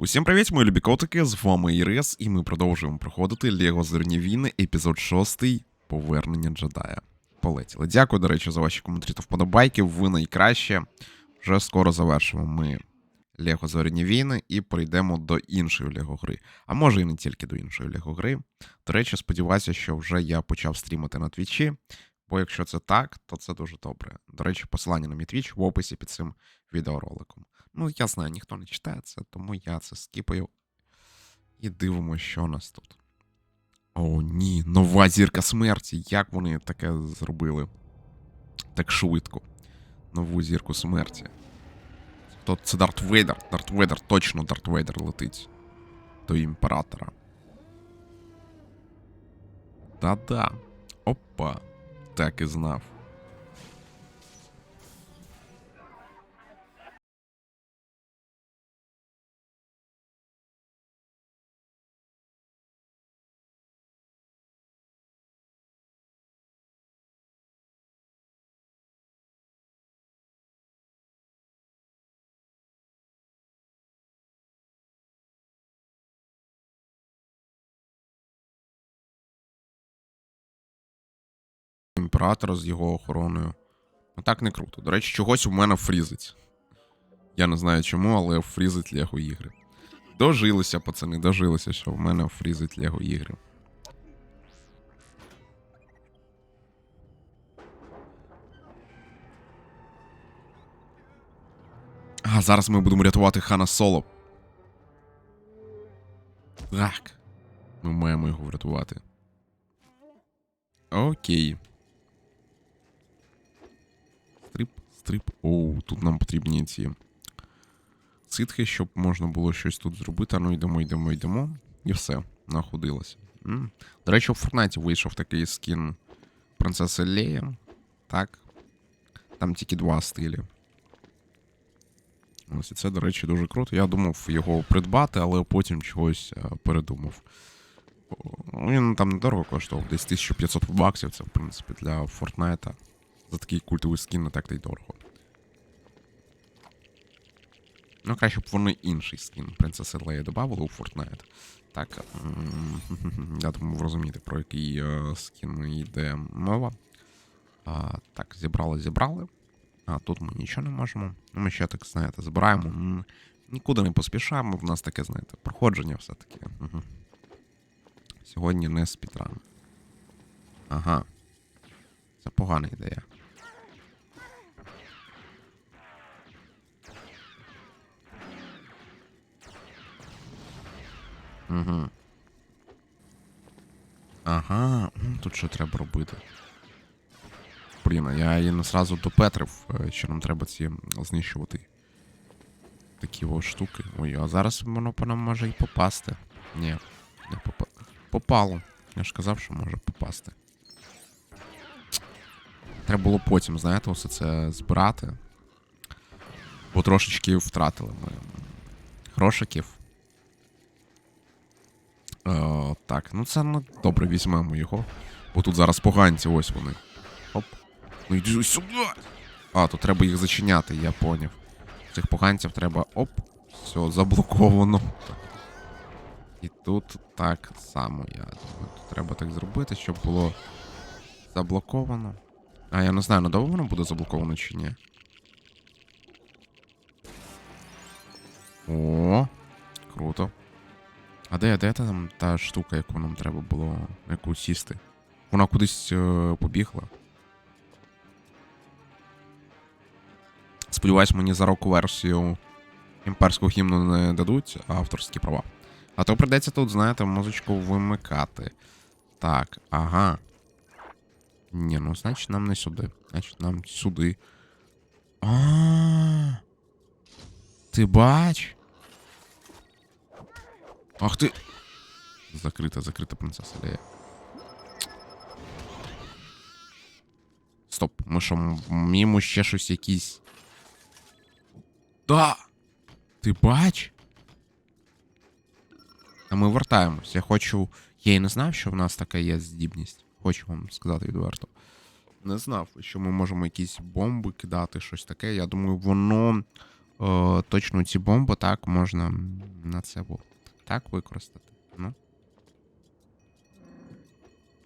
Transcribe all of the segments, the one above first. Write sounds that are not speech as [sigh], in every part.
Усім привіт, мої любі котики, з вами Ірес, і ми продовжуємо проходити Лего Зорні війни, епізод 6 Повернення джедая. Полетіли. Дякую, до речі, за ваші коментарі та вподобайки. Ви найкраще. Вже скоро завершимо ми Лего Зорні війни і перейдемо до іншої Лего гри. А може і не тільки до іншої Лего гри. До речі, сподіваюся, що вже я почав стрімити на твічі. Бо якщо це так, то це дуже добре. До речі, посилання на мій твіч в описі під цим відеороликом. Ну, я знаю, ніхто не читає це, тому я це скіпаю. І дивимося, що у нас тут. О, ні, нова зірка смерті. Як вони таке зробили? Так швидко. Нову зірку смерті. То це Дарт Вейдер. Дарт Вейдер, точно Дарт Вейдер летить. До імператора. Да-да. Опа. Так і знав. Імператора з його охороною. Ну так не круто. До речі, чогось у мене фрізить. Я не знаю чому, але фрізить Лего ігри. Дожилися, пацани, дожилися, що в мене фрізить Лего ігри. А, зараз ми будемо рятувати Хана Соло. Так. Ми маємо його врятувати. Окей. Стрип. Оу, тут нам потрібні ці ситхи, щоб можна було щось тут зробити. Ну йдемо, йдемо, йдемо. І все, находилося. До речі, у Фортнайті вийшов такий скін принцеси Лея. Так. Там тільки два стилі. Ось і це, до речі, дуже круто. Я думав його придбати, але потім чогось е, передумав. Він там недорого коштував, десь 1500 баксів. Це, в принципі, для Фортнайта. За такий культовий скін не так та й дорого. Ну, краще б вони інший скін принцеси Леї додавали у Fortnite. Так. [laughs] Я думаю, ви розумієте, про який е, скін йде мова. А, так, зібрали, зібрали. А тут ми нічого не можемо. Ну, Ми ще так, знаєте, збираємо. Нікуди не поспішаємо, в нас таке, знаєте, проходження все-таки. Сьогодні не спідран. Ага. Це погана ідея. Угу. Ага, тут що треба робити? Блін, я її не сразу допетрив, е, що нам треба ці знищувати. Такі ось штуки. Ой, а зараз воно по нам може і попасти. Ні, не попа... попало. Я ж казав, що може попасти. Треба було потім, знаєте, усе це збирати. Бо трошечки втратили ми грошиків. Е, так, ну це ну, добре, візьмемо його. Бо тут зараз поганці, ось вони. Оп. Ну йди сюди. А, тут треба їх зачиняти, я поняв. Цих поганців треба. Оп. Все, заблоковано. І тут так само, я думаю. Тут треба так зробити, щоб було заблоковано. А я не знаю, надовго воно буде заблоковано чи ні. О, круто. А де, де там та штука, яку нам треба було яку сісти? Вона кудись е, побігла. Сподіваюсь, мені за року версію імперського гімну не дадуть авторські права. А то прийдеться тут, знаєте, музичку вимикати. Так, ага. Ні, ну значить нам не сюди. Значить нам сюди. А. Ти бач? Ах ти. Закрита, закрита принцеса Лея. Стоп, ми що, мімо ще щось якісь. Да! Ти бач? А ми вертаємось. Я хочу. Я і не знав, що в нас така є здібність. Хочу вам сказати відверто. Не знав, що ми можемо якісь бомби кидати, щось таке. Я думаю, воно О, точно ці бомби так можна на це було. Так використати. Ну.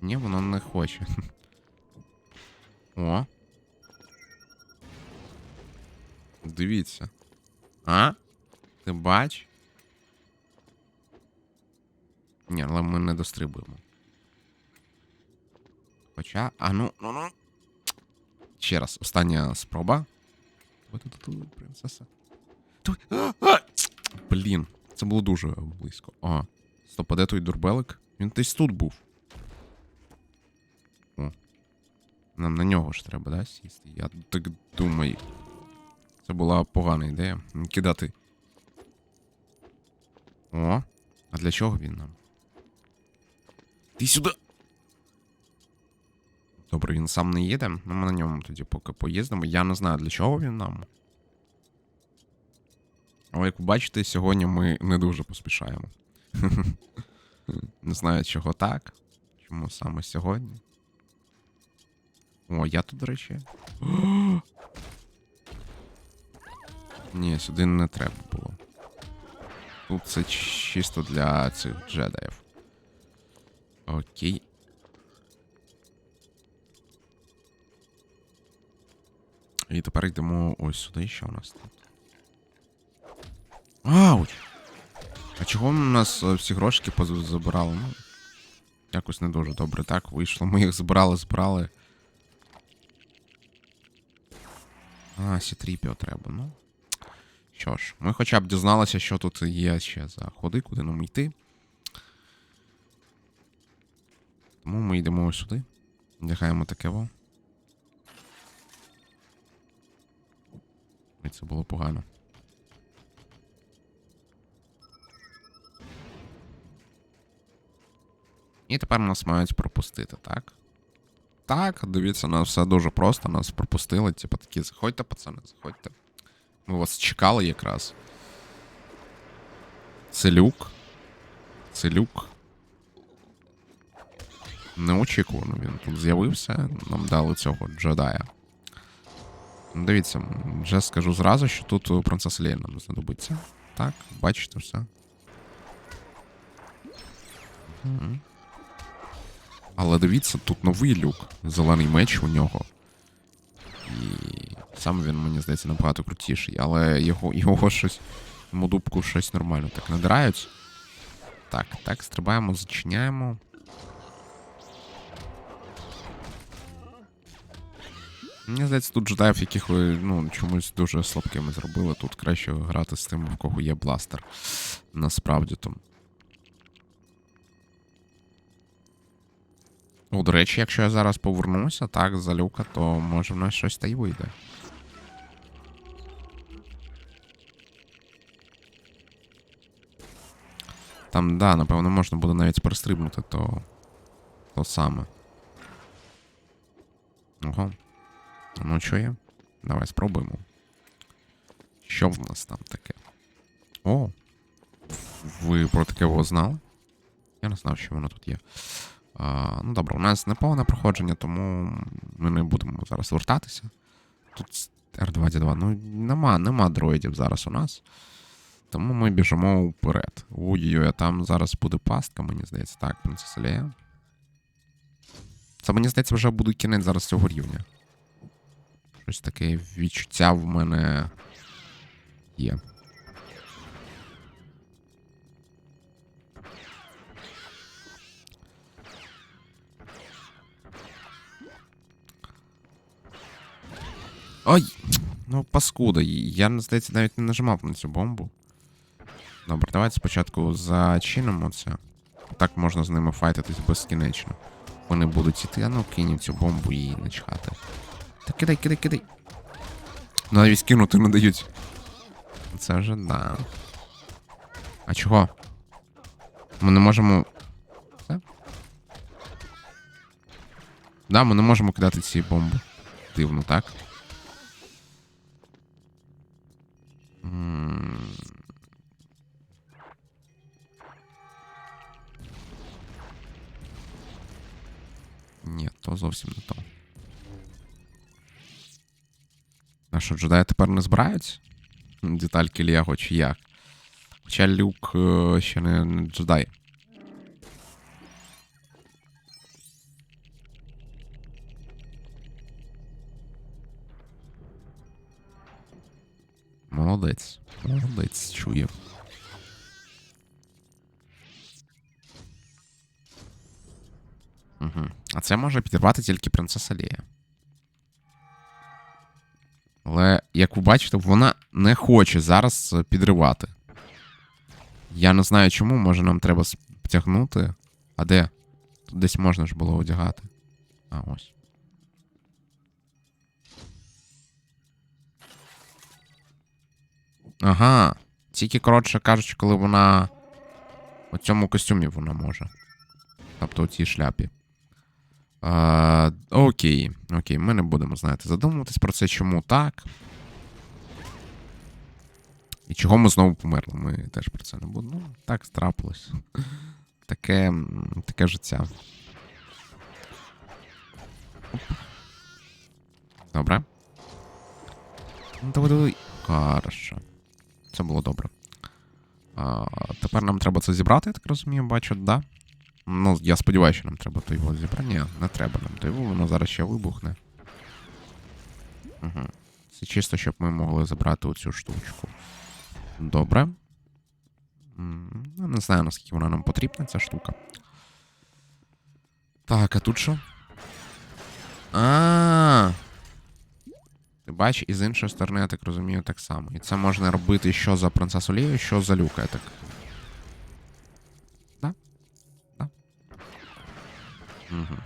Ні, воно не хоче. [laughs] О. Дивіться. А? Ти бач? Ні, але ми не дострибуємо. Хоча. А ну, ну, ну. Ще раз, остання спроба. Ту-ту-ту, принцеса. Той. А, а! Блін, Це було дуже близько. Ага. Стоп, а де той дурбелик? Він десь тут був. О. Нам на нього ж треба, да, сісти? Я так думаю. Це була погана ідея. Кидати. О, а для чого він нам? Ти сюди. Добре, він сам не їде. Ну, ми на ньому тоді поки поїздимо. Я не знаю, для чого він нам. Але як ви бачите, сьогодні ми не дуже поспішаємо. Не знаю, чого так. Чому саме сьогодні. О, я тут, до речі. Ні, сюди не треба було. Тут це чисто для цих джедаїв. Окей. І тепер йдемо ось сюди, що у нас тут. Ауч! А чого у нас е, всі грошики поз- забирали? Ну, якось не дуже добре так вийшло. Ми їх збирали, збирали. А, Сітріпіо треба, ну. Що ж, ми хоча б дізналися, що тут є ще за ходи, куди нам йти. Тому ми йдемо ось сюди. Вдягаємо таке во. І це було погано. І тепер нас мають пропустити, так? Так, дивіться, нас все дуже просто, нас пропустили. Типу такі, заходьте, пацани, заходьте. Ми вас чекали якраз. Це люк. Це люк. Неочікувано він тут з'явився. Нам дали цього джедая. Дивіться, вже скажу зразу, що тут принцеса Лея нам знадобиться. Так, бачите все. Мгм. Але дивіться, тут новий люк. Зелений меч у нього. І сам він, мені здається, набагато крутіший, але його, його щось. Йому дубку щось нормально так надирають. Так, так, стрибаємо, зачиняємо. Мені здається, тут джедаїв, яких ви ну, чомусь дуже слабкими зробили. Тут краще грати з тим, в кого є бластер. Насправді то. Ну, до речі, якщо я зараз повернуся, так, за люка, то може в нас щось та й вийде. Там, да, напевно, можна буде навіть перестрибнути то. То саме. Ого. Ну, що є? Давай спробуємо. Що в нас там таке? О! Ви про таке знали? Я не знав, що воно тут є. А, ну добре, у нас неповне проходження, тому ми не будемо зараз вертатися. Тут R2D2. Ну, нема, нема дроїдів зараз у нас. Тому ми біжимо вперед. Ой-ой-ой, а там зараз буде пастка, мені здається. Так, принцеса Лея. Це мені здається, вже буде кінець зараз цього рівня. Щось таке відчуття в мене є. Ой! Ну, паскуда. Я, здається, навіть не нажимав на цю бомбу. Добре, давайте спочатку зачинимо це. Так можна з ними файтитись безкінечно. Вони будуть іти, а ну кинь цю бомбу і начхати. Та кидай, кидай, кидай. Навіть кинути не дають. Це вже да. А чого? Ми не можемо. Це? Да, ми не можемо кидати ці бомби. Дивно, так? Ні, то зовсім не то. А що, джедаї тепер не збираються? детальки Лего чи як. Хоча люк е, ще не джедай. Молодець. Молодець, чує. Угу. А це може підірвати тільки принцеса Лія. Але, як ви бачите, вона не хоче зараз підривати. Я не знаю чому, може нам треба втягнути. А де? Тут десь можна ж було одягати. А, ось. Ага. Тільки, коротше кажучи, коли вона. У цьому костюмі вона може. Тобто у цій шляпі. А, окей, окей, ми не будемо, знаєте, задумуватись про це, чому так. І чого ми знову померли? Ми теж про це не будемо. Ну, так трапилось. Таке, таке життя. Добре. Ну, давай, давай. Хорошо. Це було добре. А, тепер нам треба це зібрати, я так розумію, бачу, да? Ну, я сподіваюся, що нам треба то його зібрати. Ні, не треба нам то його, воно зараз ще вибухне. Угу. Це чисто, щоб ми могли забрати оцю штучку. Добре. Не знаю, наскільки вона нам потрібна, ця штука. Так, а тут що? А. Ти бачиш, і з іншої сторони, я так розумію, так само. І це можна робити що за принцесу Лію, що за люка, я так. Да? Да. Угу.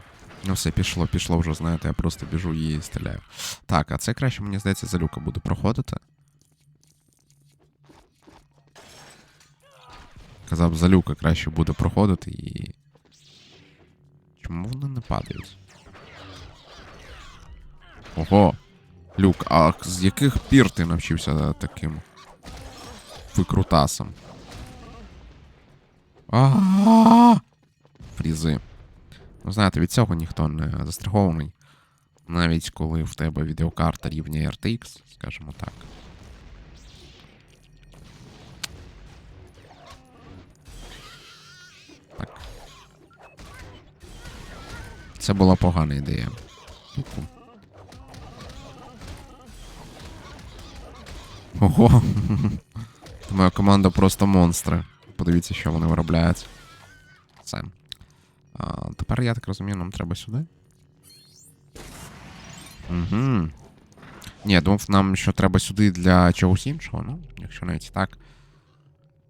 Ну все, пішло, пішло вже, знаєте, я просто біжу і стріляю. Так, а це краще, мені здається, за люка буде проходити. Казав, за люка краще буде проходити і. Чому вони не падають? Ого! Люк, а з яких пір ти навчився таким викрутасом? А Фрізи. Ну, знаєте, від цього ніхто не застрахований. Навіть коли в тебе відеокарта рівня RTX, скажімо так. Так. Це була погана ідея. Ого. [laughs] Моя команда просто монстри. Подивіться, що вони виробляють. Це. А, тепер я так розумію, нам треба сюди. Угу. Ні, думав, нам що треба сюди для чогось іншого, ну, якщо навіть так.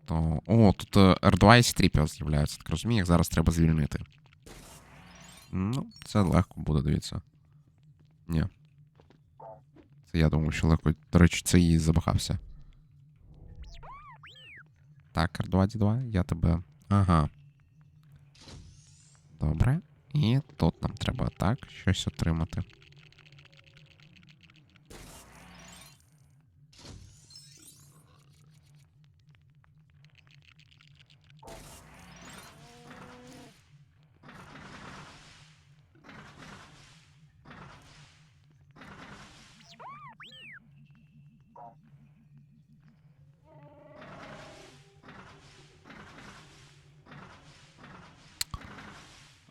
То. О, тут е, R2 і C3 з'являються, так розумію, їх зараз треба звільнити. Ну, це легко буде, дивіться. Ні. Я думаю, що легко. До речі, це і забахався. Так, R2D2, я тебе. Ага. Добре. І тут нам треба так, щось отримати.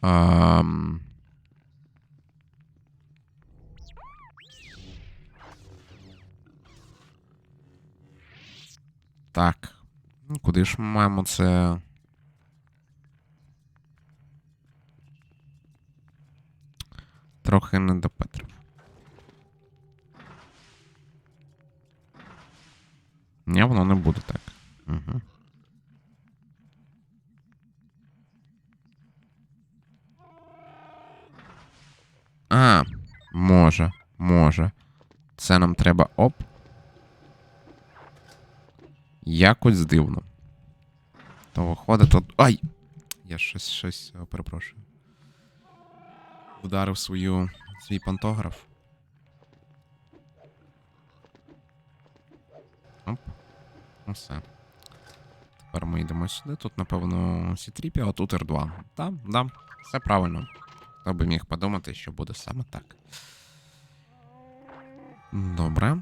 Ам... Так. Ну, куди ж ми маємо це. Трохи не до Петрів. Ні, воно не буде так. Може, може. Це нам треба оп. Якось дивно. То виходить тут. Ай! Я щось щось е, перепрошую. Ударив свою свій пантограф. Оп. Ну все. Тепер ми йдемо сюди. Тут, напевно, C3, а тут R2. Так, да, все правильно. Хто би міг подумати, що буде саме так. Добре.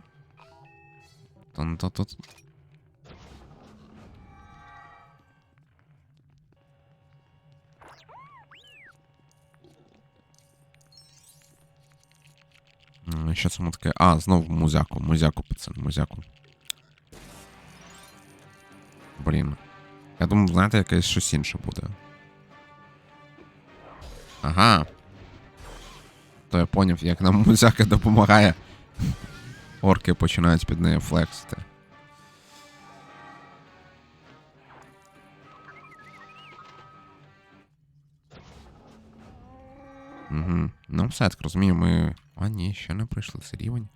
Тун-ту-тут. М, Що це таке? А, знову музяку, музяку, пацан, музяку. Блін. Я думав, знаєте, якесь щось інше буде. Ага. То я поняв, як нам [laughs] музяка допомагає. Орки починають під нею флексити. Угу. Ну, все, так розумію, ми. А, ні, ще не пройшли цей рівень.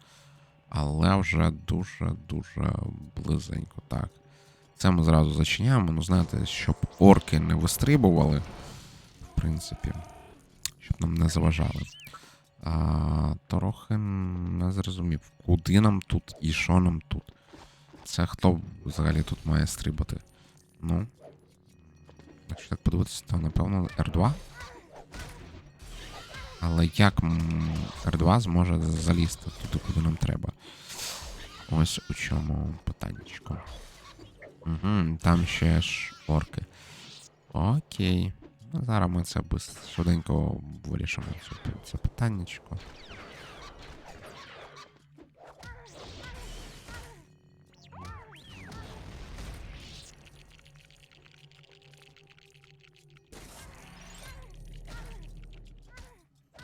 Але вже дуже-дуже близенько. Так. Це ми зразу зачиняємо. Ну, знаєте, щоб орки не вистрибували, в принципі, щоб нам не заважали. А, трохи не зрозумів, куди нам тут і що нам тут. Це хто взагалі тут має стрибати? Ну. Якщо так подивитися, то напевно R2. Але як м, R2 зможе залізти туди, куди нам треба? Ось у чому питаннячко. Угу, там ще ж орки. Окей. Ну, зараз ми це швиденько вирішимо це питаннячко.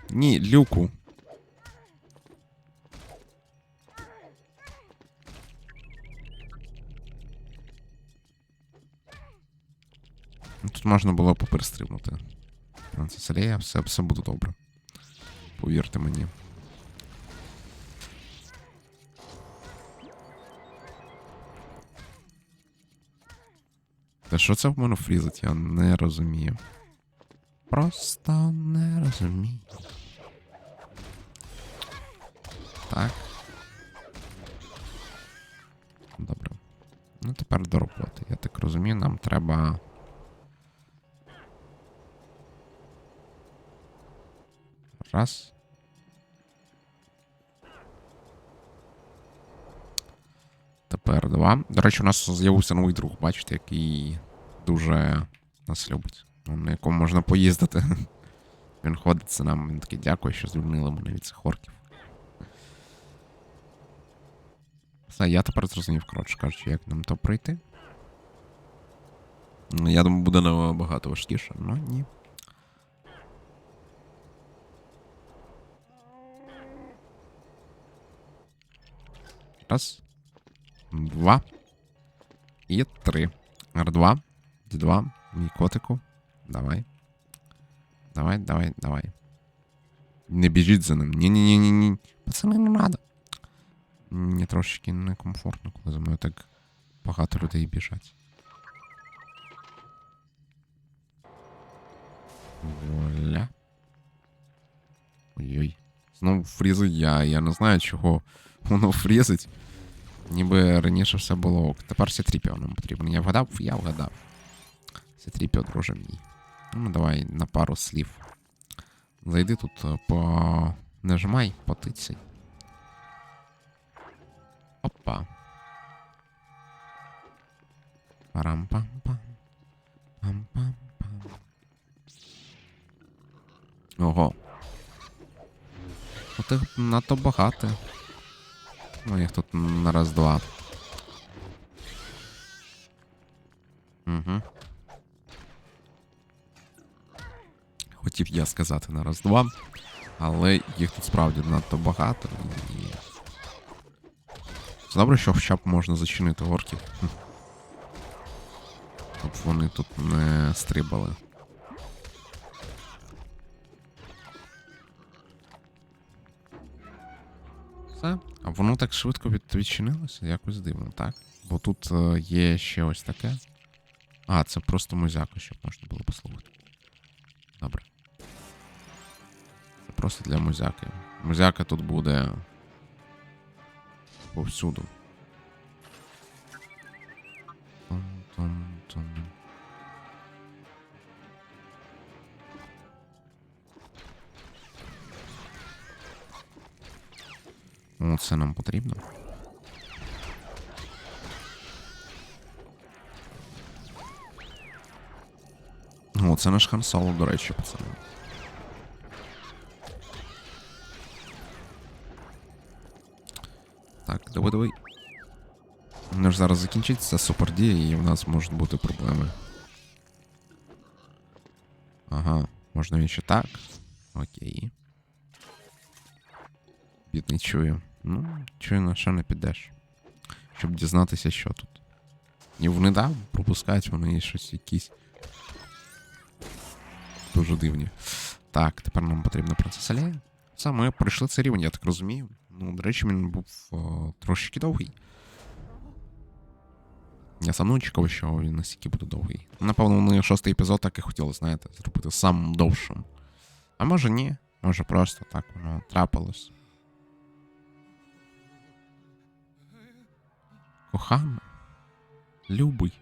Ні, люку. Тут можна було поперестрибнути. Ну, Це все, все буде добре. Повірте мені. Та що це в мене фрізить? Я не розумію. Просто не розумію. Так. Добре. Ну тепер до роботи. Я так розумію, нам треба. Раз. Тепер два. До речі, у нас з'явився новий друг, бачите, який дуже нас любить. Ну, На якому можна поїздити. [laughs] Він ходить за нами, він такий дякую, що звільнили мене від цих орків. Все, я тепер зрозумів, коротше кажучи, як нам то пройти. Ну, Я думаю, буде набагато важкіше, але ні. Раз. Два. І три. Р2. Д2. Мій котику. Давай. Давай, давай, давай. Не біжіть за ним. Ні-ні-ні-ні. Пацани, не надо. Мені трошечки некомфортно, коли за мною так багато людей біжать. Вуаля. Ой-ой. Знову фрізить я. Я не [laughs] знаю, чого воно фрізить. Ніби раніше все було ок. Тепер Сітріпіо нам потрібен. Я вгадав? Я вгадав. Сітріпіо, друже мій. Ну, давай на пару слів. Зайди тут е, по. Нажимай, потицяй. Опа. Парам-пам-пам. Пам-пам-пам. Ого. Ну ти надто багато. Ну, їх тут на раз-два. Угу. Хотів я сказати на раз-два, але їх тут справді надто багато і. Добре, що хоча б можна зачинити. Хм. Щоб вони тут не стрибали. Все. А воно так швидко від... відчинилося, якось дивно, так? Бо тут е, є ще ось таке. А, це просто музяка, щоб можна було послухати. Добре. Це просто для музяки. Музяка тут буде повсюду. Тум-тум-тум. Оце нам потрібно. О, це наш Хансало, до речі, пацани. Так, давай, давай. У нас зараз закінчиться супердія, і в нас можуть бути проблеми. Ага, можна ще так. Окей. Бідний чую. Ну, чую, на що не підеш. Щоб дізнатися, що тут. І вони пропускають вони щось якісь. Дуже дивні. Так, тепер нам потрібна принцеса Лея. Все, ми пройшли цей рівень, я так розумію. Ну, до речі, він був о, трошечки довгий. Я сам не очікував, що він настільки буде довгий. Напевно, вони шостий епізод так і хотіли, знаєте, зробити самим довшим. А може ні, може просто так воно трапилось. Кохана. Любий.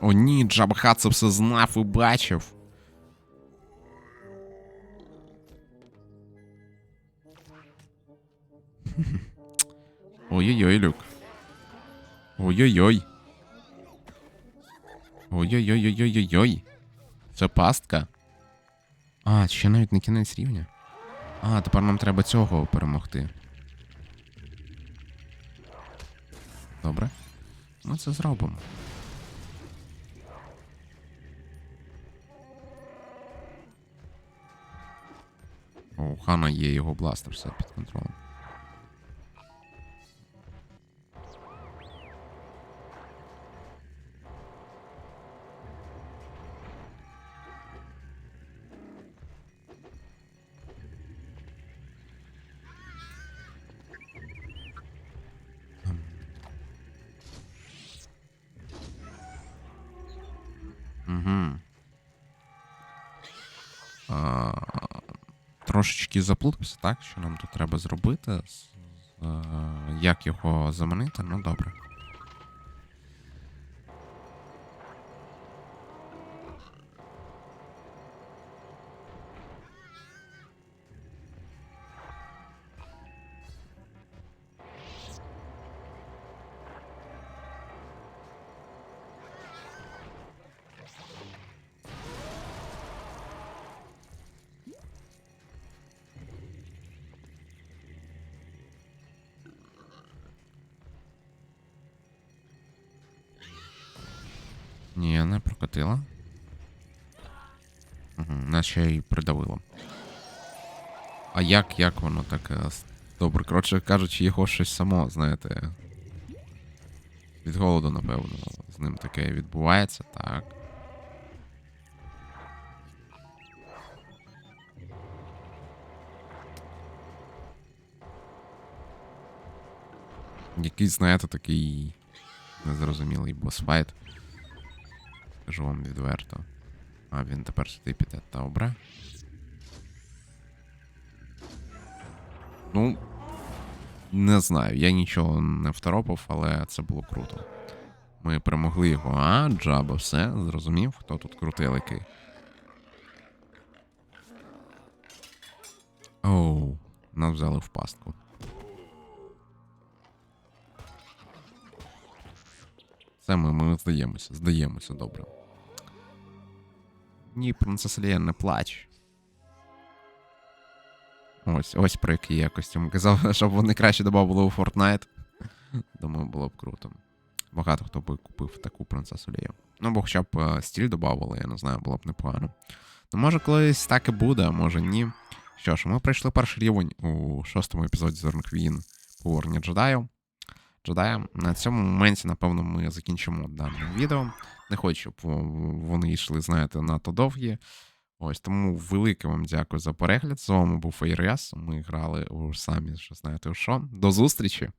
О ні, Джабха це все знав і бачив. Ой-ой-ой, Люк. Ой-ой-ой. Ой-ой-ой-ой-ой-ой. Це пастка. А, ще навіть не кінець рівня. А, тепер нам треба цього перемогти. Добре. Ми це зробимо. О, Хана є його бластер, все під контролем. Трошечки заплутався, так? Що нам тут треба зробити? Е, Як його заманити? Ну добре. Наче й придавило. А як, як воно таке? Добре, коротше кажучи, його щось само, знаєте. Від голоду, напевно, з ним таке відбувається, так. Якийсь, знаєте, такий незрозумілий босфайт. Скажу вам відверто. А він тепер сюди піде. Добре. Ну. Не знаю, я нічого не второпав, але це було круто. Ми перемогли його. А, Джаба, все, зрозумів, хто тут крутеликий. Оу, нас взяли в пастку. Це ми, ми здаємося, здаємося, добре. Ні, принцеса не плач. Ось, ось про який я костюм казав, [laughs] щоб вони краще додавали у Fortnite. Думаю, було б круто. Багато хто би купив таку принцесу Лію. Ну, бо хоча б е, стіль додавали, я не знаю, було б непогано. Ну, може, колись так і буде, а може ні. Що ж, ми пройшли перший рівень у шостому епізоді Зорних війн повернення джедаю. Джедая. На цьому моменті, напевно, ми закінчимо дане відео. Не хочу, щоб вони йшли, знаєте, надто довгі. Ось тому велике вам дякую за перегляд. З вами був Фейрес. Ми грали у самі, що знаєте, у що. До зустрічі!